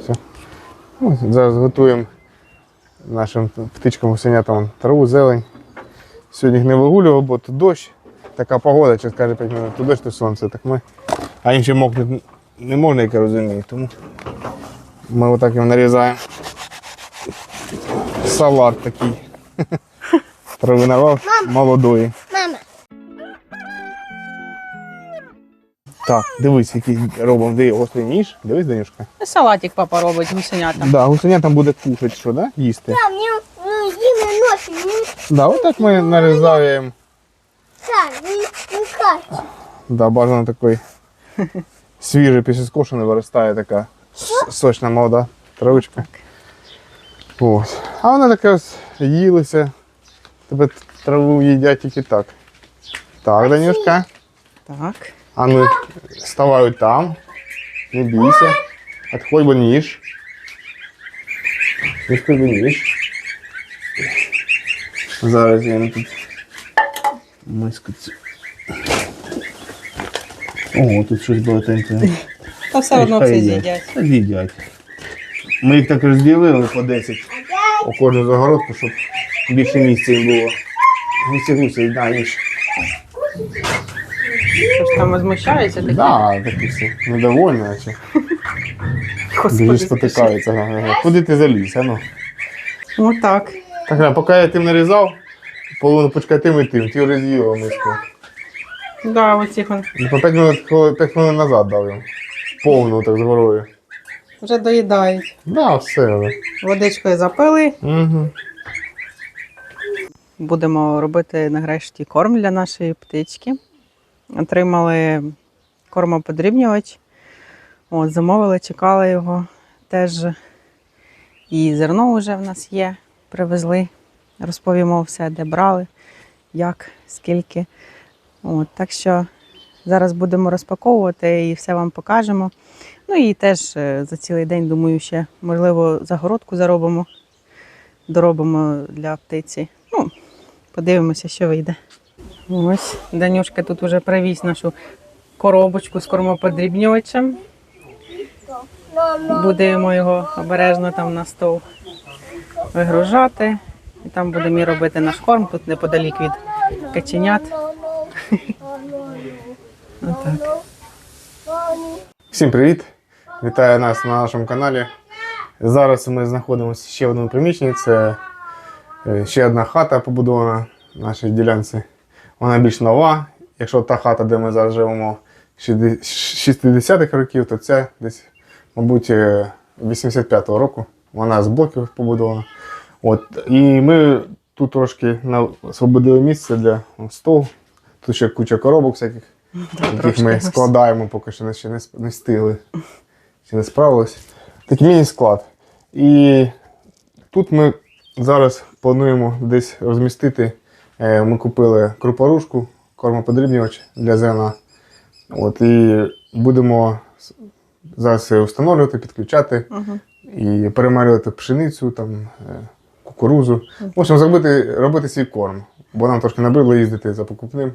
Все. Ну, зараз готуємо нашим птичкам гусенятам траву, зелень. Сьогодні не вигулював, бо тут дощ. Така погода, через каже 5 минут, то дощ, то сонце. Так ми. А інші мокнути не можна, як я розумію. Тому ми отак їм нарізаємо. Салат такий. Трави нарвав молодої. Так, дивись, який робимо, де гострий ніж. Дивись, Данюшка. Салатик папа робить гусенятам. Да, гусеня там буде кушати, що, да? Їсти. там мне ну, носит, не Да, отак ми нарізаємо. царь, не, не кать. Да, бажано такий свіжий після скошений виростає така с- сочна молода травичка. Ось. А вона така ось їлися. Тебе траву їдять тільки так. Так, Данюшка. Так. А ну вставай там. Не бійся. Отходь бо ніж. Відходь бо ніж. Зараз я їм тут миску цю. О, тут щось багатеньке. Та все одно всі з'їдять. З'їдять. Ми їх так розділили по 10 у кожну загородку, щоб більше місця їм було. Гусі, да, ніж. Щось там возмущаються такі. Да, такі всі недовольні, наче. Дуже. Куди ти заліз, а ну? Ну так. Так, а поки я тим нарізав, половину почекай тим і тим, ті вже з'їла миску. Да, оці он І по 5 хвилин, 5 хвилин назад дав їм. Повну так з горою. вже доїдають. Да, все. але. Водичкою запили. Угу. Будемо робити нарешті корм для нашої птички. Отримали кормоподрібнювач. От, замовили, чекали його. Теж і зерно вже в нас є. Привезли. Розповімо все, де брали, як, скільки. От, так що зараз будемо розпаковувати і все вам покажемо. Ну і теж е, за цілий день, думаю, ще можливо загородку заробимо, доробимо для птиці. Ну, подивимося, що вийде. Ось Данюшка тут вже привіз нашу коробочку з кормоподрібнювачем. Будемо його обережно там на стол вигружати. І там будемо і робити наш корм тут неподалік від каченят. Отак. Всім привіт! Вітаю нас на нашому каналі. Зараз ми знаходимося ще в одному приміщенні. Це е, ще одна хата побудована в нашій ділянці. Вона більш нова. Якщо та хата, де ми зараз живемо, 60-х років, то ця десь, мабуть, е, 85-го року. Вона з блоків побудована. От. І ми тут трошки освободили місце для ну, столу. Тут ще куча коробок всяких, яких ми складаємо, поки що ще не, не встигли. Ще не справились. Такий міні-склад. І тут ми зараз плануємо десь розмістити. Е, Ми купили крупорушку, кормоподрібнювач для зерна. От, і будемо зараз встановлювати, підключати Угу. і перемарювати пшеницю, там, е, кукурузу. В общем, зробити, робити свій корм. Бо нам трошки набридло їздити за покупним.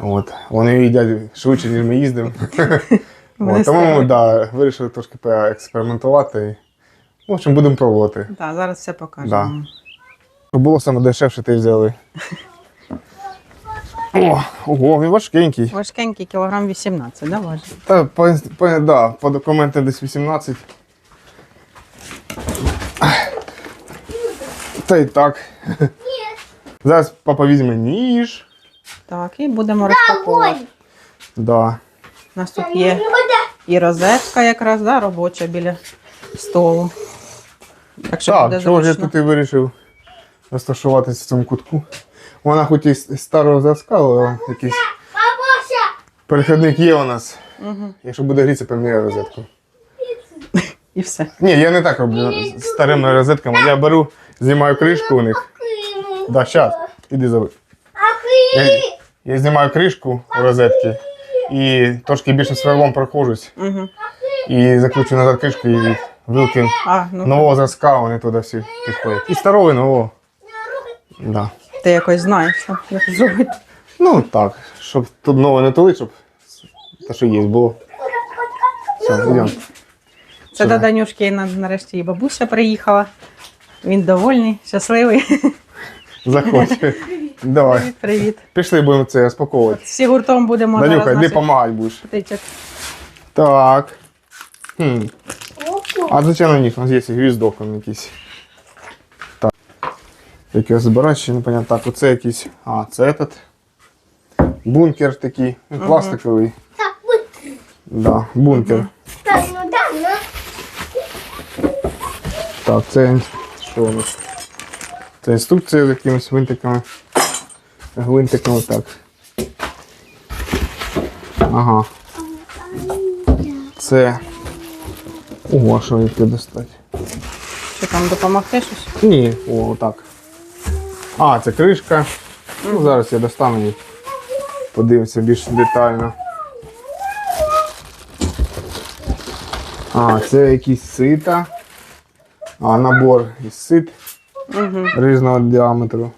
От. Вони їдять швидше, ніж ми їздимо. От, тому да, вирішили трошки поекспериментувати. В общем, будемо пробувати. Так, зараз все покажемо. Да. Було саме дешевше, ти взяли. О, ого, він важкенький. Важкенький кілограм 18, да, важить? Та по, по, да, по документам десь 18. Та й так. Зараз папа візьме ніж. Так, і будемо розпаковувати. Да. У нас тут є і розетка якраз, да, робоча біля столу. Так що Так, буде чого ж я зручно. тут і вирішив розташуватися в цьому кутку. Вона хоч і старого зразка, але якийсь Бабуся, перехідник є у нас. Угу. Якщо буде грітися, поміняю розетку. І все. Ні, я не так роблю з старими розетками. Я беру, знімаю кришку у них. Да, щас, іди зови. Я, я знімаю кришку у розетки і трошки більше сверлом проходжусь. Угу. І закручую назад кришку і вилки А, ну нового зразка, вони туди всі підходять. І старого, і нового. Да. ти якось знаєш, що як зробити. Ну так, щоб тут нове не тулить, щоб те, що є, було. Все, йдемо. Це до Данюшки на- нарешті і бабуся приїхала. Він довольний, щасливий. Заходь. Давай. Привіт, привіт. Пішли, будемо це розпаковувати. Всі гуртом будемо Данюха, зараз йди наших допомагати будеш. птичок. Так. Хм. А звичайно, у них у нас є гвіздок там якийсь. Так. Як його збирати, ще непонятно. Так, оце якийсь. А, це этот. Бункер такий. Він Пластиковий. Так, вот. Да, бункер. Так, ну да, ну. Так, це що у нас? Це інструкція з якимись винтиками. Гвинтиками так. Ага. Це. Ого, що яке достати? Що там допомогти щось? Ні, о, так. А, це кришка. Ну, зараз я достану і подивимося більш детально. А, це якісь сита. А, набор із сит Угу. різного діаметру.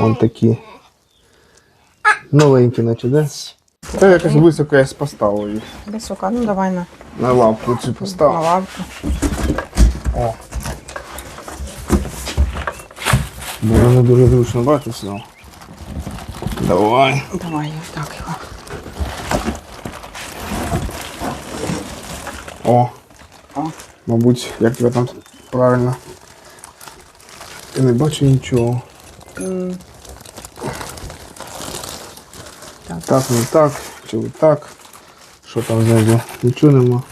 Вон такі. Новенькі, наче, да? Це якось високо я поставив їх. Висока, ну давай на, На лапку цю на поставив. О. Було не дуже зручно бачити все. Давай. Давай я так його. О, О. мабуть, як тебе там правильно. Я не бачу нічого. М, Так, не так, чи так. Що там знизу? Нічого нема.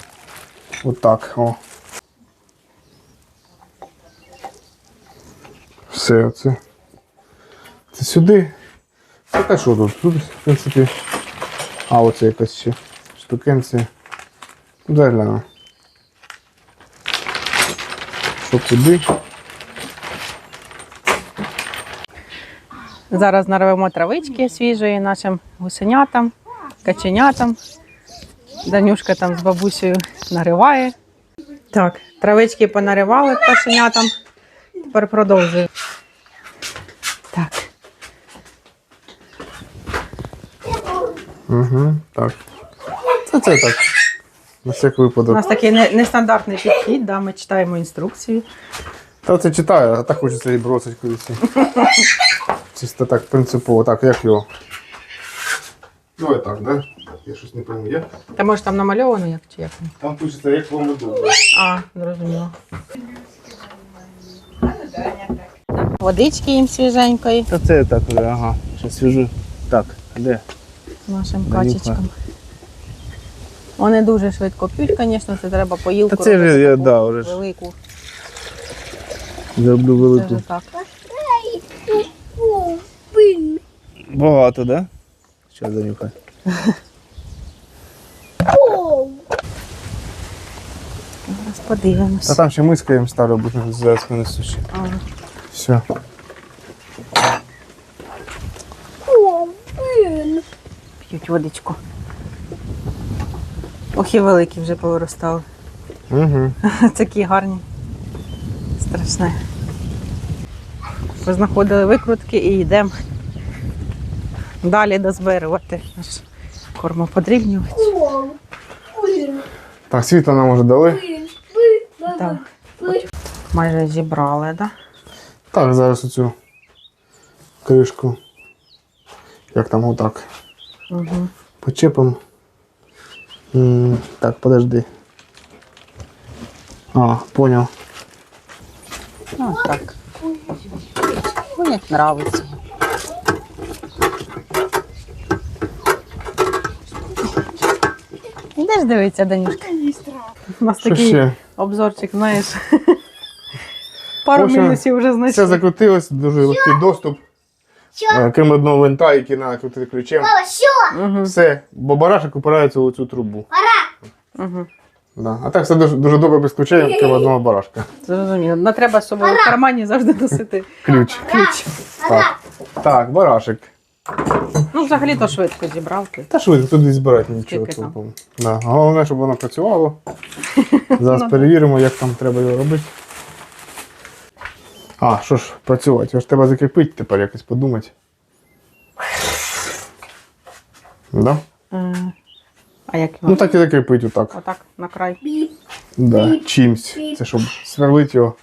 Отак, о. Все, оце. Це сюди. Це та що тут? Тут, в принципі. А, оце якась ще штукенція. Дай гляну. Що куди? Зараз нарвемо травички свіжої нашим гусенятам, каченятам. Данюшка там з бабусею нариває. Так, травички понаривали пташенятам. Тепер продовжую. Угу, так. Це це так. На всяк у нас такий не- нестандартний підхід, да, ми читаємо інструкцію. Та це читаю, а так хочеться і бросить кудись. Чисто так принципово. Так, як його? Давай так, да? Я щось не пойму, як? Та може там намальовано як чи як? Там пишеться, як вам удобно. А, зрозуміло. Водички їм свіженької Та це так, ага. Ще свіжу. Так, де? Нашим качечкам. Вони дуже швидко п'ють, звісно, це треба поїлку Та це вже, робити я, таку да, вже ж. велику. Зроблю Це велику. вже так. Багато, да? Що занюхай? Зараз подивимось. Та там ще миска їм ставлю, бо зараз принесу ще. А, Все. о, блин. п'ють водичку. Ох, і великі вже повиростали. Угу. Такі гарні. Страшне. Познаходили викрутки і йдемо далі дозбирувати наш кормоподрібнювач. О, блин. Так, світло нам вже дали. Так, майже зібрали, так? Так, зараз оцю кришку. Як там отак. Угу. Почепимо. Так, подожди. А, понял. Ну, так. Мені подобається. Ідеш дивитися, Данюшка. У нас Що такий ще? обзорчик, знаєш. Пару В общем, мінусів вже Все закрутилось, дуже легкий доступ. Що? Крім одного винта, який треба крутити ключем. Баба, що? Угу. Все, бо барашек упирається у цю трубу. Угу. Да. А так все дуже, дуже добре без ключей, крім одного барашка. Зрозуміло. Не треба з собою в кармані завжди носити Ключ. ключ. Так, так барашек. Ну, взагалі то швидко зібрав ти. Та швидко туди збирати нічого Скільки там? толком. Да. Головне, щоб воно працювало. Ну, Зараз да. перевіримо, як там треба його робити. А, що ж, працювати? Його ж треба закріпити тепер якось подумати. Да? Е, А як його? Ну так і закріпити отак. Отак на край. Да, чимсь. Це щоб сверлить його.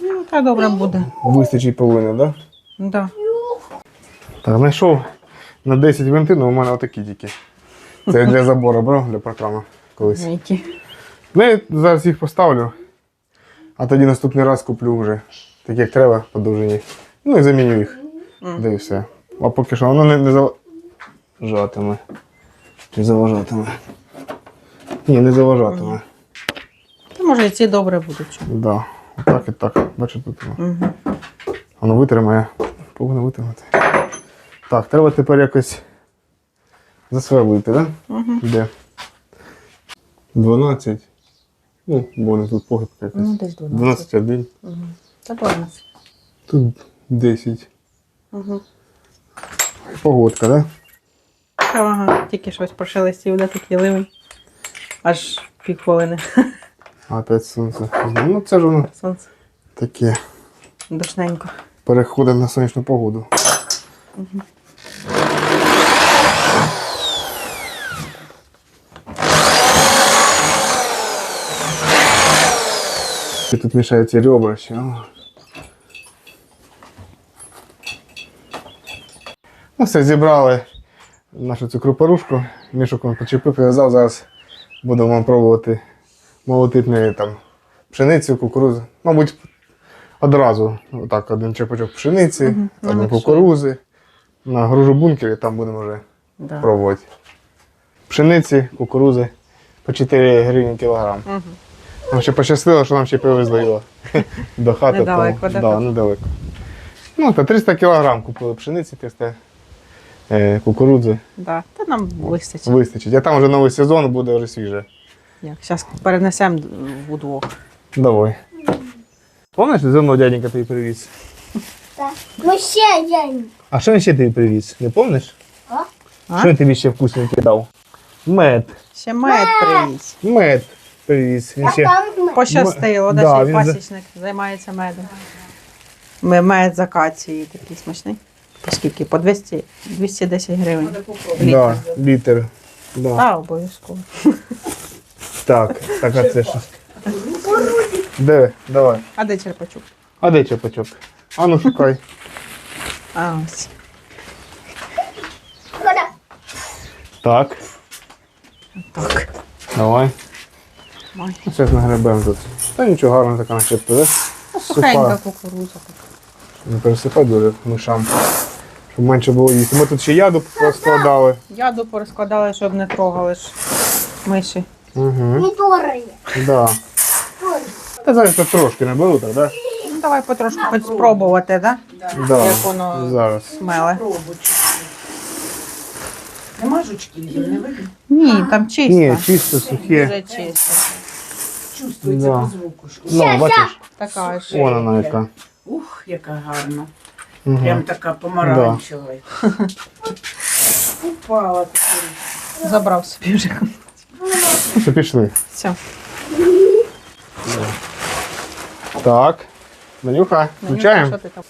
Ну, та добре буде. Вистачить повинно, да? Да. Так, знайшов на 10 винти, ну у мене отакі тільки. Це для забору брав, для програми колись. Які. Ну, я зараз їх поставлю, а тоді наступний раз куплю вже так, як треба, по довжині. Ну і заміню їх. Да і все. А поки що воно не, не заважатиме. Чи заважатиме? Ні, не заважатиме. Та може і ці добре будуть. Да. Отак і так. Бачите, тут воно. Мгм. воно витримає. Повинно витримати. Так, треба тепер якось засверлити, так? Да? Мгм. Де? 12. Ну, бо вони тут похибка якась. Ну, десь 12. 12 один. Мгм. Та 12. Тут 10. Угу. Погодка, да? Ага, тільки щось прошелестів, де такий ливень. Аж півхвилини. Опять сонце. Ну це ж воно Сонце таке. душненько. Переходить на сонячну погоду. І тут мішаються ребра ще. Ну все, зібрали нашу цю крупорушку. Мішок він почепив, прив'язав. Зараз будемо вам пробувати молотити там пшеницю, кукурудзу. Мабуть, одразу. Отак, один чепочок пшениці, Мгм, один наміксуємо. кукурудзи. На гружу бункері там будемо вже Да. пробувати. Пшениці, кукурузи по 4 гривні кілограм. Угу. Нам ще пощастило, що нам ще привезли його до хати. Недалеко, тому- да, да, недалеко. Ну, та 300 кілограм купили пшениці, 300 е, кукурудзи. Да. Та нам вистачить. Вистачить. А там вже новий сезон буде вже свіже. Як? Зараз перенесемо удвох. Давай. Пам'ятаєш, зерно дяденька тобі привіз? Так. Ну ще день. А що він ще тобі привіз? Не пам'ятаєш? А? А? Що він тобі ще вкусненький дав? Мед. Ще мед привіз. Мед привіз. Він ще... Пощастило, да, да, ще й він за- пасічник займається медом. Ми мед з акації такий смачний. По скільки? По 200, 210 гривень. Да, літр. Да. Так, обов'язково. Так, так, а це що? Де? Давай. А де черпачок? А де чепачок? А ну шукай. А, ось. Так, Так. давай. Ой. Зараз нагребемо тут. Та нічого гарно така начебто, да? Сухенька кукурудза. Не пересипай дуже мишам. Щоб менше було їсти. Ми тут ще яду розкладали. Яду порозкладали, щоб не трогали ж миші. Угу. Не торає. Да. Та зараз тут трошки не беру, так, да? Ну, давай потрошку хоч спробувати, да? Да. Як воно Зараз. смеле. Нема жучків, не видно? Ні, там чисто. Ні, чисто, сухе. Дуже чисто. Чувствується Да. по звуку. Що... Ну, бачиш, Така ж. вон вона яка. Ух, яка гарна. Угу. Прям така помаранчева. Упала таки. Забрав собі вже. Все, пішли. Все. Так. Данюха, включаємо? Що ти там?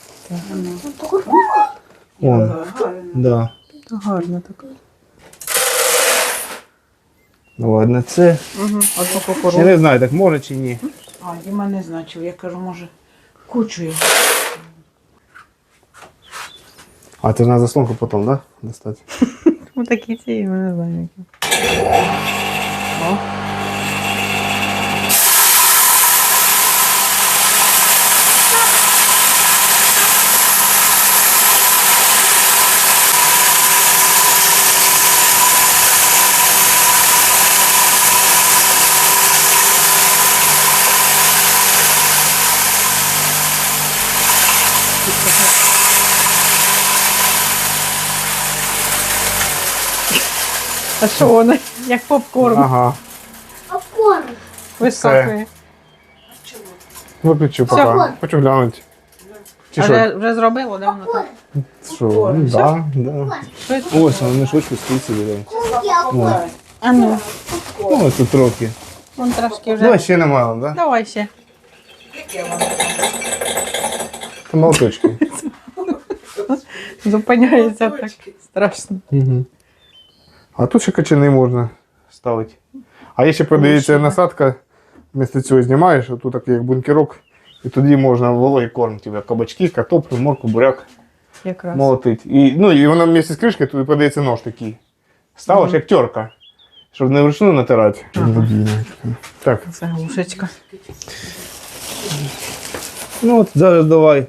Вон. Гарна. Да. Гарно так. Ну ладно, це. Угу. Одну Я не знаю, так може чи ні. А, Діма не значив. Я кажу, може, кучу його. А ти ж на заслонку потім, да? Достати. Ну такі ці, я не знаю. які. О. А що воно? Як попкорн Ага. Попкорн. високий. Виключу Все. Хочу глянути. Чи А що? вже, вже зробило, да, воно так? Що? Ну, да, да. Швидко. Ось воно мішочку стоїть собі. да. А ну, Ну, ось тут трохи. вон трошки вже. Давай ще немало, да? Давай ще. Це молоточки. Зупиняється так страшно. Угу. А тут ще качани можна ставити. А ще продається насадка Вмісто цього знімаєш, тут такий як бункерок, і тоді можна вологий корм, тебе кабачки, картоплю, морку, буряк Якраз. молотить. І, ну, і воно вместе з кришкою туди подається нож такий. Ставиш як терка, щоб не вручну натирати. Так, Це глушечка. ну от зараз давай.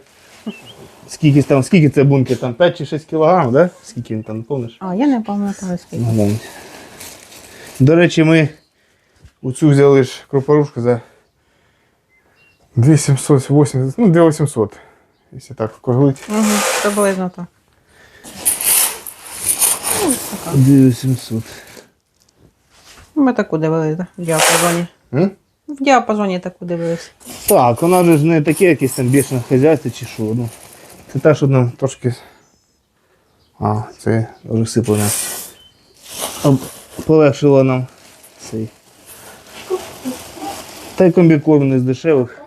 Скільки там, скільки це бункер? Там 5 чи 6 кілограм, да? Скільки він там, помниш? А, я не пам'ятаю скільки. Мабуть. До речі, ми оцю взяли ж крупорушку за 2780, ну 2800, якщо так округлити. Угу, приблизно так. 2800. Ми таку дивились, так? В діапазоні. М? В діапазоні таку дивились. Так, вона ж не таке якесь там бішене хазяйство чи що. Ну, це те, що нам трошки. А, це вже сиплене. Полегшило нам цей. Та й комбікорм не з дешевих.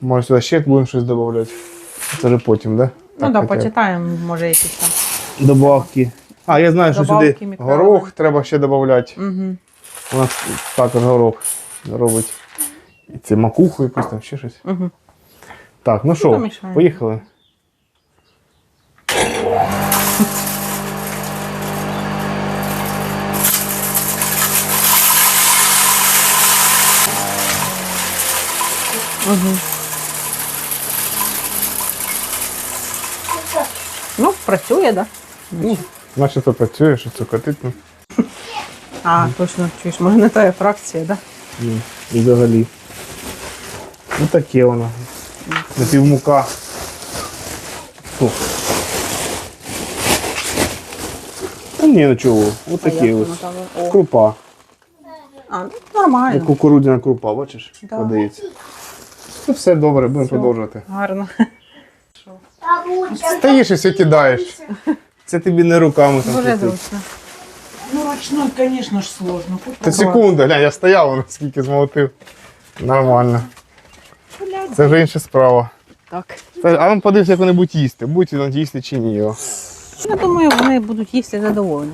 Може сюди ще будемо щось додавати. Це вже потім, да? ну так, почитаємо, може якісь там. Добавки. А, я знаю, що Добавки, сюди мікроелементи. горох треба ще додати. Угу. У нас також горох робить. І це макуху якусь там, ще щось. Угу. Так, ну що, помішаємо. поїхали. Угу. Ну, працює? Да? Ну, наче то працює, що це котить. Ну, А, точно, чуєш, може не та фракція? Да? ні, і взагалі. Ну таке воно. Напівмука. Фу. Та ні, ну чого, от такі ось. Крупа. а, ну, нормально. Кукурудзяна крупа, бачиш? Да. Подається. Ну все добре, будемо Все. продовжувати. Гарно. Їж і все кидаєш. Це тобі не руками там. Дуже крутить. зручно. Ну, ручной, конечно ж, сложно. Та секунда, глянь, я стояв, воно скільки змолотив. Нормально. Це вже інша справа. Так. Та- А ну подивись, як вони будуть їсти. Будуть вони їсти чи ні його. Я думаю, вони будуть їсти задоволені.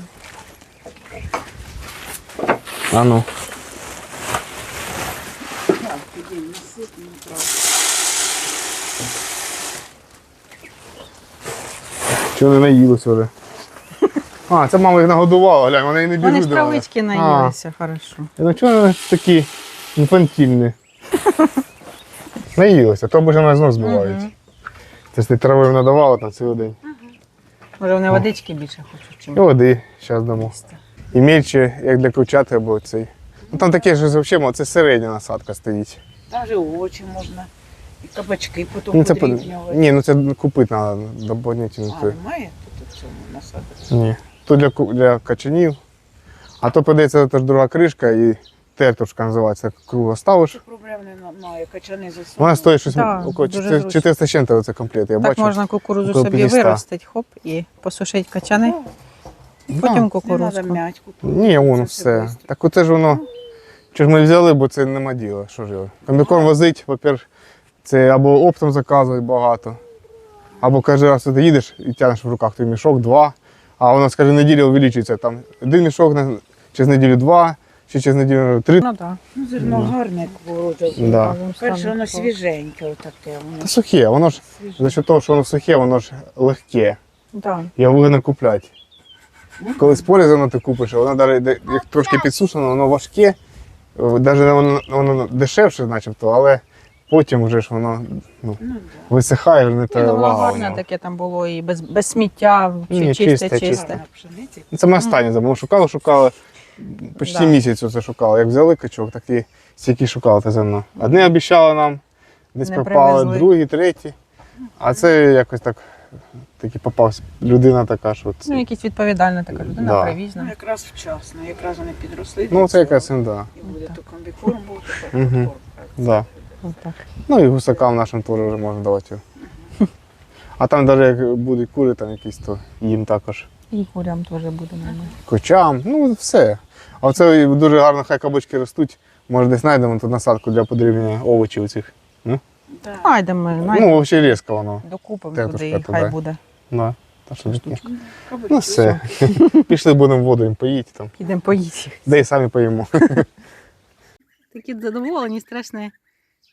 А ну. Чого не наїлися вже? А, це мама їх нагодувала, глянь, вони і не біжуть. Вони ж до мене. травички наїлися, хорошо. Ну чого вони такі інфантільні? Наїлися, то б вже знов збивають. Мгм. Це ж ти трави надавала там цілий день. Може вони водички більше хочуть, чим І води зараз дамо. їсти. І мільче, як для курчати або цей. Ну там таке ж взагалі, це середня насадка стоїть. Же овочі можна. І кабачки потім Ну, це, по- подрібнювати. ні, ну це купити треба доповнительно. А, немає тут в цьому насадку? Ні. То для, ку- для качанів. А то подається теж друга кришка і тертушка називається. Кругло ставиш. Проблем немає, качани засунути. Вона стоїть щось Так, около 400 зручно. 400 з чим-то це комплект. Я Так бачу. можна кукурудзу собі 500. виростити, хоп, і посушити качани, Да. потім Не треба кукурудзку. м'ять кукурудзу. Ні, воно Це все. бистро. Так оце ж воно. Що ж ми взяли, бо це нема діла. Що ж його? Комбікорм возить, по-перше, це або оптом заказують багато, або кожен раз ти їдеш і тягнеш в руках той мішок, два, а воно з кожної неділі увеличується. Там один мішок через неділю два, чи через неділю три. Ну так. Ну, зерно гарне кукурудза. Да. Перше, воно свіженьке отаке. Воно Та сухе, воно ж за що того, що воно сухе, воно ж легке. Да. Його вигідно купляти. Коли з порізано ти купиш, а воно навіть як трошки підсушено, воно важке, навіть воно, воно дешевше, начебто, але потім вже ж воно ну, Ну, да. висихає, не та ну, воно вага. гарне таке там було і без, без сміття, чи Ні, чисте, чисте, чисте. Ну, Це ми останнє забули. Шукали, шукали. Почти Да. місяць оце шукали. Як взяли качок, так і стільки шукали те зерно. Одні обіцяли нам, десь Не пропали, привезли. другі, треті. А це якось так таки попався людина така, що це. Ну, якісь відповідальна така людина, Да. Ну, привізна. якраз вчасно, якраз вони підросли. Ну, це якась ну, да. І буде то комбікорм був, то комбікорм. Да. Отак. Ну і гусакам нашим теж вже можна давати. А там навіть як будуть кури, там якісь, то їм також. І курям теж буде нормально. Кочам, ну все. А це дуже гарно, хай кабачки ростуть. Може десь знайдемо тут насадку для подрібнення овочів цих. Да. Найдемо, найдемо, Ну, взагалі різко воно. докупимо тетушка туди, і туди. хай буде. Да. Та що таке. Ну все. Пішли будемо воду їм поїти там. Підемо поїти. Де і самі поїмо. Такі задоволені, страшне.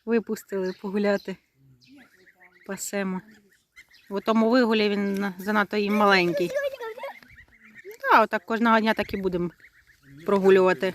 Випустили погуляти. Пасемо. В тому вигулі він на- занадто їм маленький. Так, отак кожного дня так і будемо прогулювати.